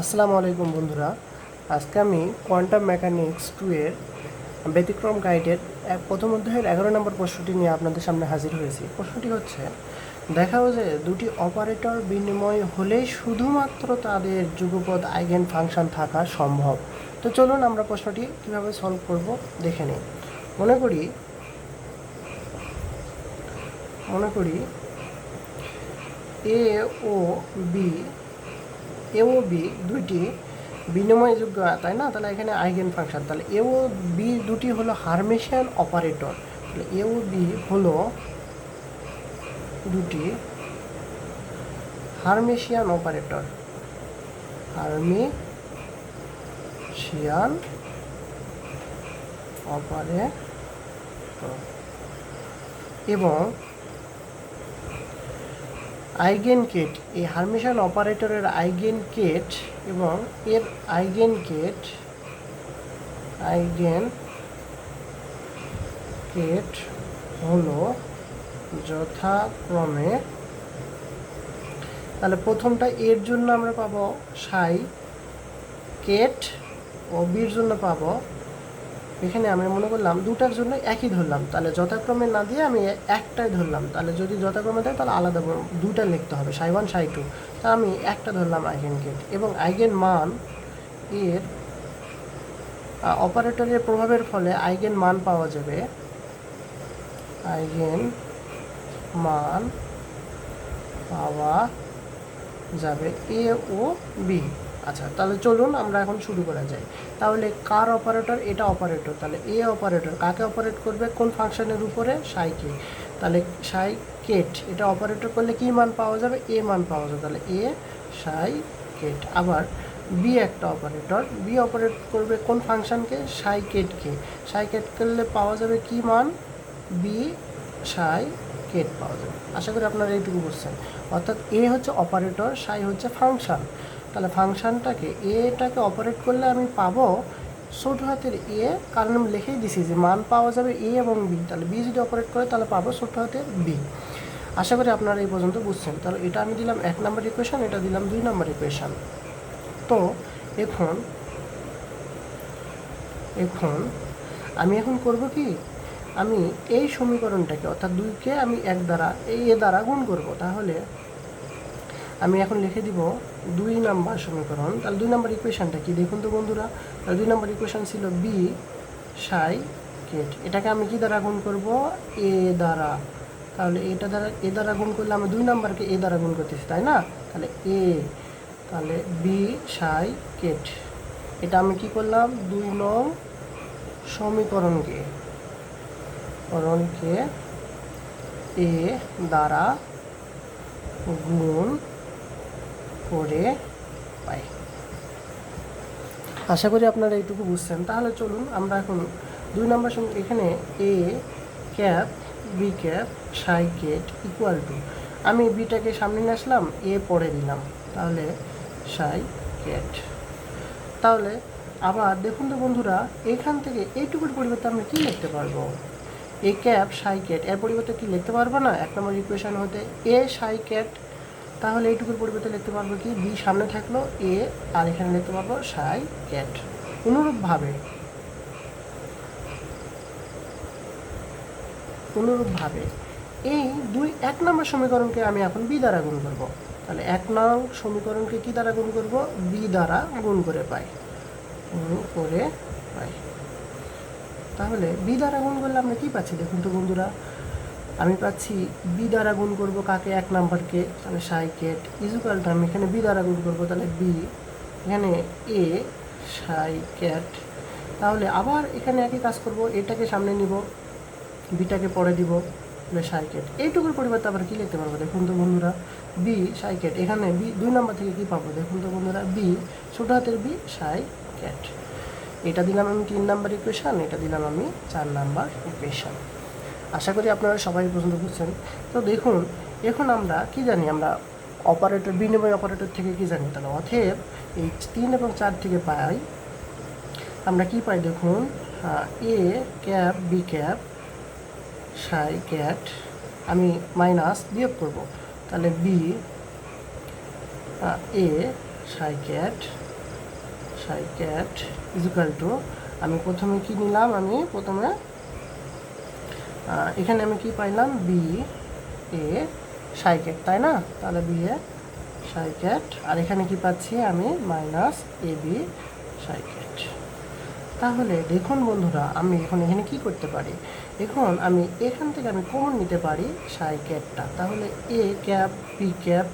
আসসালামু আলাইকুম বন্ধুরা। আজকে আমি কোয়ান্টাম মেকানিক্স টু এর ব্যতিক্রম গাইডের এক প্রথম অধ্যায়ের এগারো নম্বর প্রশ্নটি নিয়ে আপনাদের সামনে হাজির হয়েছি। প্রশ্নটি হচ্ছে, দেখাও যে দুটি অপারেটর বিনিময় হলেই শুধুমাত্র তাদের যুগপদ আইগেন ফাংশন থাকা সম্ভব। তো চলুন আমরা প্রশ্নটি কীভাবে সলভ করব দেখে নিই। মনে করি মনে করি, এ ও বি এ ও বি দুইটি বিনিময়যোগ্য, তাই না? তাহলে এখানে আইগেন ফাংশন। তাহলে এ ও বি দুটি হলো হারমেশিয়ান অপারেটর। তাহলে এ ও বি হলো দুটি হারমেশিয়ান অপারেটর। Hermitian operator. এবং আইগেন কেট এই হারমিশন অপারেটরের আইগেন কেট এবং এর আইগেন কেট আইগেন কেট হলো যথাক্রমে, তাহলে প্রথমটা এর জন্য আমরা পাবো সাই কেট ও বির জন্য পাবো এখানে আমি মনে করলাম দুটার জন্য একই ধরলাম। তাহলে যথাক্রমে না দিয়ে আমি একটাই ধরলাম। তাহলে যদি যথাক্রমে দেয়, তাহলে আলাদা দুটা লিখতে হবে। সাই ওয়ান, সাই টু। তা আমি একটা ধরলাম আইগেন গেট এবং আইগেন মান এর অপারেটরের প্রভাবের ফলে আইগেন মান পাওয়া যাবে। আইগেন মান পাওয়া যাবে এ ও বি আচ্ছা তাহলে চলুন আমরা এখন শুরু করা যায় তাহলে কার অপারেটর এটা অপারেটর তাহলে এ অপারেটর কাকে অপারেট করবে? কোন ফাংশনের উপরে? সাইকে। তাহলে সাই কেট এটা অপারেটর করলে কি মান পাওয়া যাবে? এ মান পাওয়া যাবে। তাহলে এ সাই কেট আবার বি একটা অপারেটর বি অপারেট করবে কোন ফাংশনকে? সাই কেট করলে পাওয়া যাবে কি মান? বি সাই কেট পাওয়া যাবে। আশা করি আপনারা এইটুকু বুঝছেন। অর্থাৎ এ হচ্ছে অপারেটর সাই হচ্ছে ফাংশন। তাহলে ফাংশনটাকে এটাকে অপারেট করলে আমি পাবো ছোট হাতের এ, কারণ আমি লিখেই দিছি যে মান পাওয়া যাবে এ এবং বি। তাহলে বি যদি অপারেট করে, তাহলে পাবো ছোট হাতের বি। আশা করি আপনারা এই পর্যন্ত বুঝছেন। তাহলে এটা আমি দিলাম এক নম্বর ইকুয়েশান এটা দিলাম দুই নম্বর ইকুয়েশান তো এখন এখন আমি এখন করব কি? আমি এই সমীকরণটাকে, অর্থাৎ দুইকে আমি এক দ্বারা এই এ দ্বারা গুণ করব। তাহলে আমি এখন লিখে দিব দুই নাম্বার সমীকরণ। তাহলে দুই নাম্বার ইকুয়েশানটা কি? দেখুন তো বন্ধুরা, তাহলে দুই নাম্বার ইকুয়েশান ছিল বি সাই কেট এটাকে আমি কি দ্বারা গুণ করব? এ দ্বারা। তাহলে এটা দ্বারা, এ দ্বারা গুণ করলে আমি দুই নাম্বারকে এ দ্বারা গুণ করতেছি, তাই না? তাহলে এ তাহলে বি সাই কেট এটা আমি কি করলাম? দুই নং সমীকরণকে, করণকে এ দ্বারা গুণ করে পাই আশা করি আপনারা এইটুকু বুঝছেন। তাহলে চলুন, আমরা এখন দুই নম্বর সঙ্গে এখানে A cap, B cap, psi ket equal to আমি বিটাকে সামনে নিয়ে আসলাম, এ পরে দিলাম। তাহলে সাই কেট তাহলে আবার দেখুন তো বন্ধুরা, এখান থেকে এইটুকুর পরিবর্তে আমরা কী লিখতে পারব? এ ক্যাপ, সাই ক্যাট, এর পরিবর্তে কি লিখতে পারব না? এক নম্বর ইকুয়েশন হতে এ, সাই ক্যাট তাহলে এইটুকুর পরিবর্তে লিখতে পারব কি? বি সামনে থাকল এ আর এখানে লিখতে পারব সাই ক্যাট অনুরূপভাবে অনুরূপভাবে এই দুই এক নম্বর সমীকরণকে আমি এখন বি দ্বারা গুণ করব। তাহলে এক নং সমীকরণকে কি দ্বারা গুণ করব? বি দ্বারা গুণ করে পাই। গুণ করে পাই। তাহলে বি দ্বারা গুণ করলে আমরা কী পাচ্ছি? দেখুন তো বন্ধুরা আমি পাচ্ছি বি দ্বারা গুণ করব কাকে? এক নাম্বারকে। তাহলে সাই কেট ইজুকাল আমি এখানে বি দ্বারা গুণ করব, তাহলে বি। এখানে এ সাই ক্যাট তাহলে আবার এখানে একই কাজ করব, এটাকে সামনে নিব, বিটাকে পরে দিব, তাহলে সাই ক্যাট এইটুকুর পরিবর্তে আবার কী লিখতে পারব? দেখুন তো বন্ধুরা, বি সাই ক্যাট এখানে বি, দুই নাম্বার থেকে কী পাবো? দেখুন তো বন্ধুরা, বি, ছোটো হাতের বি সাই ক্যাট এটা দিলাম আমি তিন নাম্বার ইকুয়েশান এটা দিলাম আমি চার নাম্বার ইকুয়েশান আশা করি আপনারা সবাই পছন্দ করছেন। তো দেখুন, এখন আমরা কি জানি, আমরা অপারেটর বিনিময় অপারেটর থেকে কি জানি, তাহলে অথেব এই তিন এবং চার থেকে পাই, আমরা কি পাই দেখুন A cap B cap psi ket আমি মাইনাস বিয়োগ করব। তাহলে বি এ সাই ক্যাট সাই ক্যাট ইজুকাল টু আমি প্রথমে কি নিলাম, আমি প্রথমে এখানে আমি কি পাইলাম? বি এ সাই ক্যাট তাই না? তাহলে বি এ সাই ক্যাট আর এখানে কি পাচ্ছি? আমি minus A B psi ket তাহলে দেখুন বন্ধুরা, আমি এখন এখানে কি করতে পারি? এখন আমি এখান থেকে আমি কমন নিতে পারি সাই ক্যাপটা তাহলে A cap B cap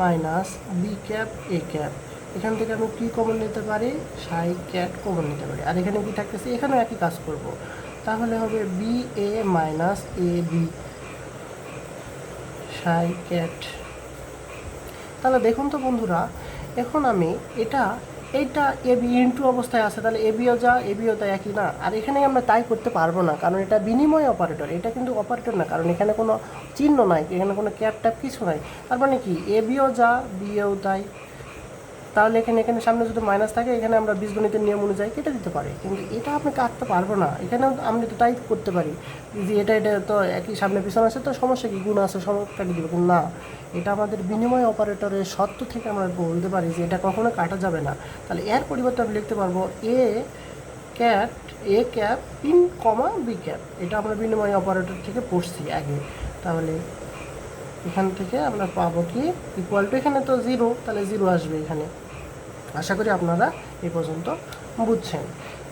minus B cap A cap. এখান থেকে আমি কি কমন নিতে পারি? সাই ক্যাট কমন নিতে পারি। আর এখানে কি থাকতেছে? এখানেও একই কাজ করব। তাহলে হবে B A minus A B psi ket তাহলে দেখুন তো বন্ধুরা, এখন আমি এটা এইটা এবি ইন্টু অবস্থায় আছে, তাহলে এ এবিও যা এ এবিও তা একই না? আর এখানে আমরা তাই করতে পারব না, কারণ এটা বিনিময় অপারেটর এটা কিন্তু অপারেটর না, কারণ এখানে কোনো চিহ্ন নাই, এখানে কোনো ক্যাপ ট্যাপ কিছু নাই। তার মানে কি? এ এবিও যা বিএও তাই। তাহলে এখানে এখানে সামনে যদি মাইনাস থাকে, এখানে আমরা বীজগণিতের নিয়ম অনুযায়ী কেটে দিতে পারি। কিন্তু এটা আপনি কাটতে পারব না। এখানেও আমি তো তাই করতে পারি। যে এটা এটা তো একই সামনে পিছনে আছে, তো সমস্যা কি? গুণ আছে সমস্যা কাটিয়ে দেবো। কিন্তু না, এটা আমাদের বিনিময় অপারেটরের সত্য থেকে আমরা বলতে পারি যে এটা কখনো কাটা যাবে না। তাহলে এর পরিবর্তে আমি লিখতে পারব A ket A cap in comma B cap এটা আমরা বিনিময় অপারেটর থেকে পড়ছি আগে। তাহলে এখান থেকে আমরা পাবো কি ইকুয়াল টু এখানে তো জিরো তাহলে জিরো আসবে এখানে। আশা করি আপনারা এ পর্যন্ত বুঝছেন।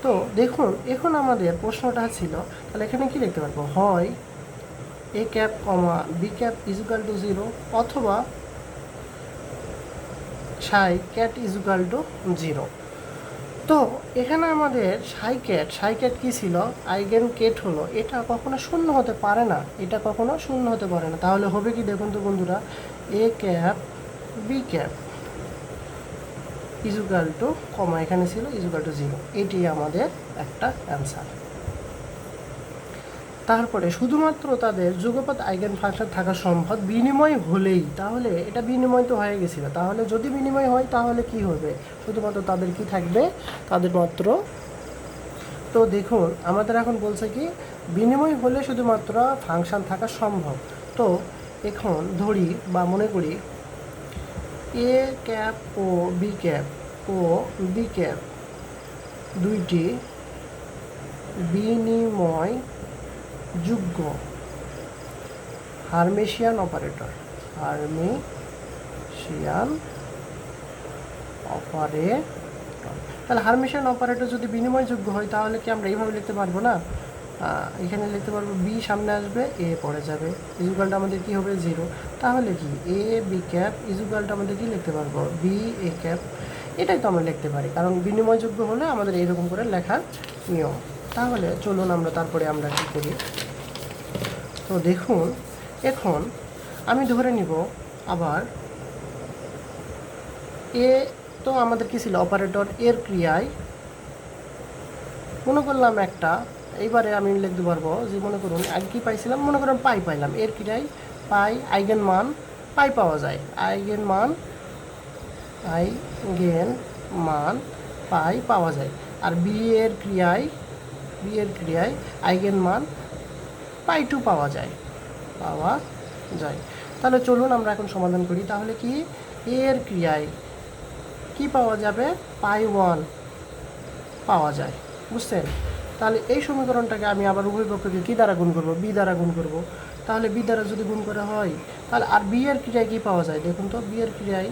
তো দেখুন, এখন আমাদের প্রশ্নটা ছিল, তাহলে এখানে কি লিখতে পারব? হয় A cap comma B cap equal to zero অথবা psi ket equal to zero তো এখানে আমাদের সাইকেট সাইকেট কি ছিল? আইগেন কেট হলো। এটা কখনো শূন্য হতে পারে না। এটা কখনো শূন্য হতে পারে না। তাহলে হবে কি দেখুন তো বন্ধুরা? A cap B cap equal to comma এখানে ছিল ইজুকাল টু জিরো এটি আমাদের একটা অ্যান্সার তারপরে শুধুমাত্র তাদের যুগপৎ আইগেন ফাংশন থাকা সম্ভব বিনিময় হলেই। তাহলে এটা বিনিময় তো হয়ে গেছিল। তাহলে যদি বিনিময় হয়, তাহলে কি হবে? শুধুমাত্র তাদের কি থাকবে? তাদের মাত্র। তো দেখুন, আমাদের এখন বলছে কি, বিনিময় হলে শুধুমাত্র ফাংশন থাকা সম্ভব। তো এখন ধরি বা মনে করি, এ ক্যাপ ও বি ক্যাপ ও বি ক্যাপ দুইটি বিনিময় যোগ্য হারমেশিয়ান অপারেটর হারমেশিয়ান অপারেটর। তাহলে হারমেশিয়ান অপারেটর যদি বিনিময়যোগ্য হয়, তাহলে কি আমরা এইভাবে লিখতে পারব না? এখানে লিখতে পারব বি সামনে আসবে এ পড়ে যাবে। ইজুকালটা আমাদের কি হবে? জিরো তাহলে কি? এ বি ক্যাপ ইজুকালটা আমাদের কি লিখতে পারব? বি এ ক্যাপ এটাই তো আমরা লিখতে পারি, কারণ বিনিময়যোগ্য হলে আমাদের এইরকম করে লেখার নিয়ম। তাহলে চলুন আমরা তারপরে আমরা কী করি? তো দেখুন, এখন আমি ধরে নিব আবার এ তো আমাদের কি ছিল? অপারেটর এর ক্রিয়ায় মনে করলাম একটা, এইবারে আমি লিখতে পারব যে মনে করুন, আগে কি পাইছিলাম? মনে করুন পাই পাইলাম। এর ক্রিয়ায় পাই আইগেন মান পাই পাওয়া যায়। আইগেন মান আইগেন মান পাই পাওয়া যায়। আর বি এর ক্রিয়ায়, বি এর ক্রিয়ায় আইগেন মান পাই টু পাওয়া যায়। পাওয়া যায়। তাহলে চলুন আমরা এখন সমাধান করি। তাহলে কি? এর ক্রিয়ায় কি পাওয়া যাবে? পাই ওয়ান পাওয়া যায়। বুঝছেন? তাহলে এই সমীকরণটাকে আমি আবার উভয় পক্ষকে কী দ্বারা গুণ করব? বি দ্বারা গুণ করব। তাহলে বি দ্বারা যদি গুণ করা হয়, তাহলে আর বি এর ক্রিয়ায় কী পাওয়া যায়? দেখুন তো, বি এর ক্রিয়ায়,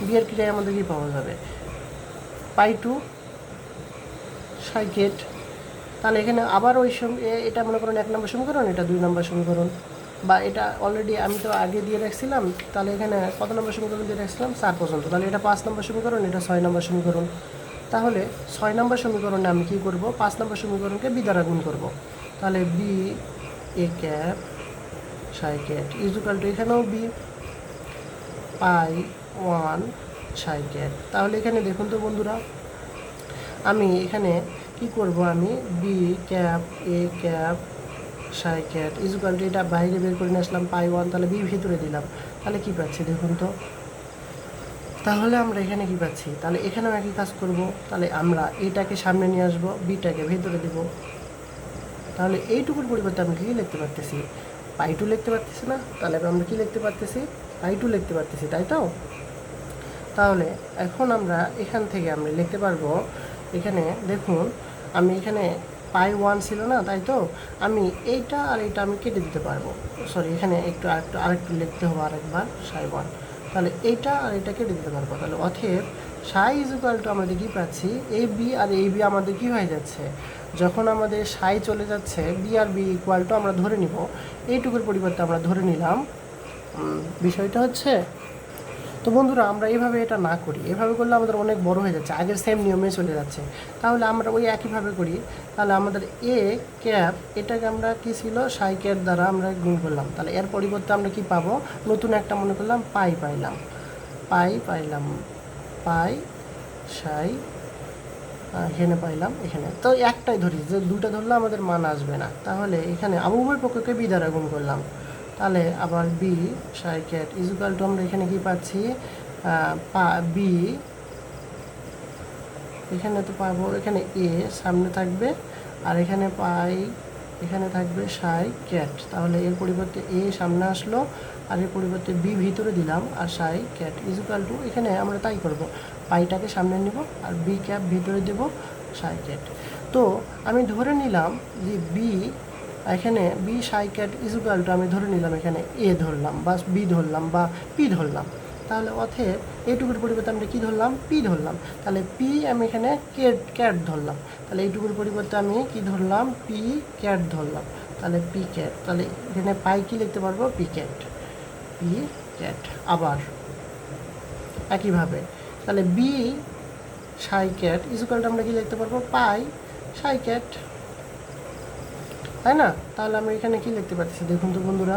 বি এর ক্রিয়ায় আমাদের কী পাওয়া যাবে? পাই টু সাইকেট তাহলে এখানে আবার ওই এটা মনে করেন এক নম্বর সমীকরণ, এটা দুই নম্বর সমীকরণ। বা এটা অলরেডি আমি তো আগে দিয়ে রাখছিলাম, তাহলে এখানে কত নম্বর সমীকরণ দিয়ে রাখছিলাম? চার পর্যন্ত। তাহলে এটা পাঁচ নম্বর সমীকরণ, এটা ছয় নম্বর সমীকরণ। তাহলে ছয় নম্বর সমীকরণে আমি কী করব? পাঁচ নম্বর সমীকরণকে বি দ্বারা গুণ করব। তাহলে B A cap psi ket equal to এখানেও বি পাই ওয়ান সাইকেট তাহলে এখানে দেখুন তো বন্ধুরা, আমি এখানে কি করব আমি? B cap A cap psi ket equal to এটা বাইরে বের করে নিয়ে আসলাম পাই ওয়ান তাহলে বি ভিতরে দিলাম। তাহলে কি পাচ্ছি দেখুন তো? তাহলে আমরা এখানে কি পাচ্ছি? তাহলে এখানেও একই কাজ করব। তাহলে আমরা এটাকে সামনে নিয়ে আসব বিটাকে ভেতরে দেব। তাহলে এইটুকুর পরিবর্তে আমি কি লিখতে পারতেছি? পাই টু লিখতে পারতেছি না? তাহলে আমরা কি লিখতে পারতেছি? পাই টু লিখতে পারতেছি, তাই তো? তাহলে এখন আমরা এখান থেকে আমরা লিখতে পারব এখানে দেখুন, আমি এখানে পাই ওয়ান ছিল না, তাই তো? আমি এইটা আর এইটা আমি কেটে দিতে পারব। সরি এখানে একটু আরেকটু আরেকটু লিখতে হবে আরেকবার সাই ওয়ান তাহলে এইটা আর এটা কেটে দিতে পারব। তাহলে অথেব সাই ইজ ইকুয়াল টু আমাদের কী পাচ্ছি? এ বি আর এই বি আমাদের কী হয়ে যাচ্ছে? যখন আমাদের সাই চলে যাচ্ছে বি আর বি ইকুয়াল টু আমরা ধরে নিব। এইটুকুর পরিবর্তে আমরা ধরে নিলাম। বিষয়টা হচ্ছে তো বন্ধুরা, আমরা এইভাবে এটা না করি। এভাবে করলে আমাদের অনেক বড় হয়ে যাচ্ছে। আগের সেম নিয়মে চলে যাচ্ছে। তাহলে আমরা ওই একইভাবে করি। তাহলে আমাদের এ ক্যাপ এটাকে আমরা কি ছিল? সাই ক্যাপ দ্বারা আমরা গুণ করলাম। তাহলে এর পরিবর্তে আমরা কি পাবো? নতুন একটা মনে করলাম পাই পাইলাম। পাই পাইলাম পাই সাই এখানে পাইলাম, এখানে। তো একটাই ধরি। যে দুটো ধরলে আমাদের মান আসবে না। তাহলে এখানে আবু উভয় পক্ষকে বি দ্বারা গুণ করলাম। তাহলে আবার B psi ket equal two আমরা এখানে কি পাচ্ছি? বি এখানে তো পাবো, এখানে এ সামনে থাকবে, আর এখানে পাই, এখানে থাকবে সাই ক্যাট তাহলে এর পরিবর্তে এ সামনে আসলো, আর এর পরিবর্তে বি ভিতরে দিলাম, আর সাই ক্যাট ইজুকাল টু এখানে আমরা তাই করব। পাইটাকে সামনে নিব, আর বি ক্যাপ ভিতরে দেব সাই ক্যাট তো আমি ধরে নিলাম যে বি এখানে B psi ket equal two আমি ধরে নিলাম এখানে এ ধরলাম বা বি ধরলাম বা পি ধরলাম। তাহলে অথেব এইটুকুর পরিবর্তে আমরা কী ধরলাম? পি ধরলাম। তাহলে পি আমি এখানে ক্যাট ক্যাট ধরলাম। তাহলে এইটুকুর পরিবর্তে আমি কি ধরলাম? পি ক্যাট ধরলাম। তাহলে পি ক্যাট তাহলে এখানে পাই কি লিখতে পারব? পি ক্যাট পি ক্যাট আবার একইভাবে। তাহলে বি সাই ক্যাট ইজুকালটা আমরা কি লিখতে পারব? পাই সাই ক্যাট তাই না? তাহলে আমরা এখানে কি লিখতে পারছি দেখুন তো বন্ধুরা,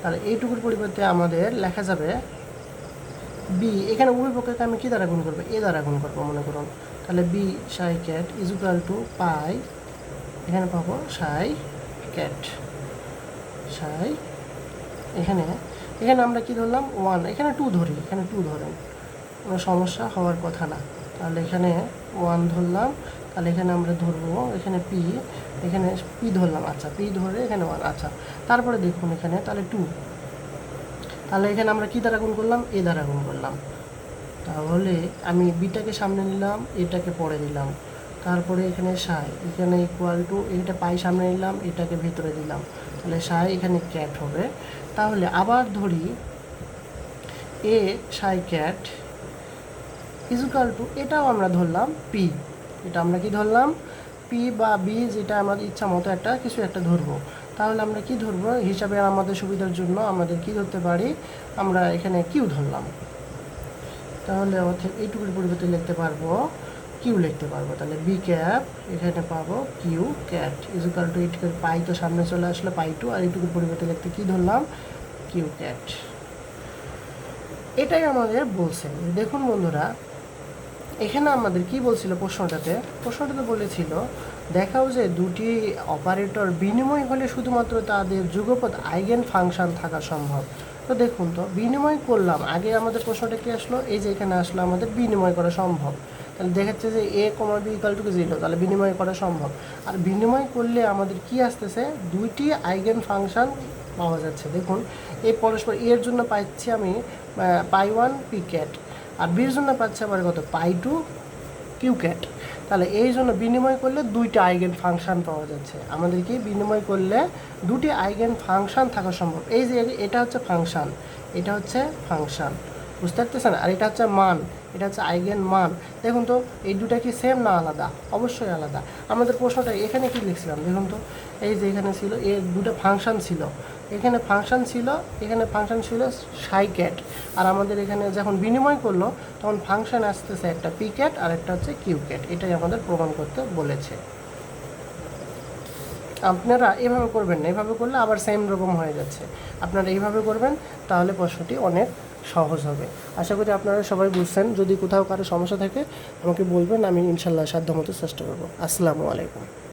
তাহলে এইটুকুর পরিবর্তে আমাদের লেখা যাবে বি এখানে উভয় পক্ষকে আমি কী দ্বারা গুণ করব? এ দ্বারা গুণ করব, মনে করুন। তাহলে B psi ket is equal to পাই এখানে পাবো সাই ক্যাট সাই এখানে এখানে আমরা কি ধরলাম? ওয়ান এখানে টু ধরি, এখানে টু ধরেন। কোনো সমস্যা হওয়ার কথা না। তাহলে এখানে ওয়ান ধরলাম তাহলে এখানে আমরা ধরবো, এখানে পি এখানে পি ধরলাম আচ্ছা পি ধরে এখানে ওয়ান আচ্ছা। তারপরে দেখুন এখানে, তাহলে টু। তাহলে এখানে আমরা কি দ্বারা গুণ করলাম? এ দ্বারা গুণ করলাম। তাহলে আমি বিটাকে সামনে নিলাম, এটাকে পরে দিলাম তারপরে এখানে সাই, এখানে ইকুয়াল টু এটা পাই সামনে নিলাম, এটাকে ভেতরে দিলাম। তাহলে সাই এখানে ক্যাট হবে। তাহলে আবার ধরি, এ সাই ক্যাট ইজুকাল টু এটাও আমরা ধরলাম পি। এটা আমরা কি ধরলাম? পি বা বি যেটা আমাদের ইচ্ছা মতো একটা, কিছু একটা ধরবো। তাহলে আমরা কি ধরবো? হিসাবে আমাদের সুবিধার জন্য আমাদের কি ধরতে পারি? আমরা এখানে কিউ ধরলাম। তাহলে অর্থাৎ এইটুকুর পরিবর্তে লিখতে পারব কিউ লিখতে পারব। তাহলে বি ক্যাপ এখানে পাবো কিউ ক্যাট ইজুকাল টু এইটুকুর পাই তো সামনে চলে আসলো পাই টু আর এইটুকুর পরিবর্তে লিখতে কি ধরলাম? কিউ ক্যাট এটাই আমাদের বলছে। দেখুন বন্ধুরা এখানে আমাদের কি বলছিল প্রশ্নটাতে? প্রশ্নটাতে বলেছিল, দেখাও যে দুটি অপারেটর বিনিময় হলে শুধুমাত্র তাদের যুগপৎ আইগেন ফাংশন থাকা সম্ভব। তো দেখুন তো, বিনিময় করলাম, আগে আমাদের প্রশ্নটা কি আসলো? এই যে এখানে আসলো, আমাদের বিনিময় করা সম্ভব। তাহলে দেখাচ্ছে যে A comma B equal to zero তাহলে বিনিময় করা সম্ভব। আর বিনিময় করলে আমাদের কি আসতেছে? দুইটি আইগেন ফাংশন পাওয়া যাচ্ছে। দেখুন, এই পরস্পর এর জন্য পাচ্ছি আমি পাই ওয়ান পি ক্যাট আর বির জন্য পাচ্ছি আবার কত? পাই টু কিউ ক্যাট তাহলে এই জন্য বিনিময় করলে দুইটা আইগেন ফাংশান পাওয়া যাচ্ছে। আমাদের কি বিনিময় করলে দুটি আইগেন ফাংশান থাকা সম্ভব। এই যে এটা হচ্ছে ফাংশান। এটা হচ্ছে ফাংশান। বুঝতে পারতেছেন? আর এটা হচ্ছে মান। এটা হচ্ছে আইগেন মান। দেখুন তো, এই দুটা কি সেম না আলাদা? অবশ্যই আলাদা। আমাদের প্রশ্নটা এখানে কি লিখছিলাম? দেখুন তো, এই যে এখানে ছিল এর দুটো ফাংশন ছিল। এখানে ফাংশন ছিল, এখানে ফাংশন ছিল সাই ক্যাট আর আমাদের এখানে যখন বিনিময় করল, তখন ফাংশন আসতেছে একটা পি ক্যাট আর একটা হচ্ছে কিউ ক্যাট এটাই আমাদের প্রমাণ করতে বলেছে। আপনারা এভাবে করবেন না, এভাবে করলে আবার সেম রকম হয়ে যাচ্ছে। আপনারা এইভাবে করবেন, তাহলে প্রশ্নটি অনেক সহজ হবে। আশা করি আপনারা সবাই বুঝছেন, যদি কোথাও কারও সমস্যা থাকে আমাকে বলবেন, আমি ইনশাল্লাহ সাধ্যমতো চেষ্টা করব। আসসালামু আলাইকুম।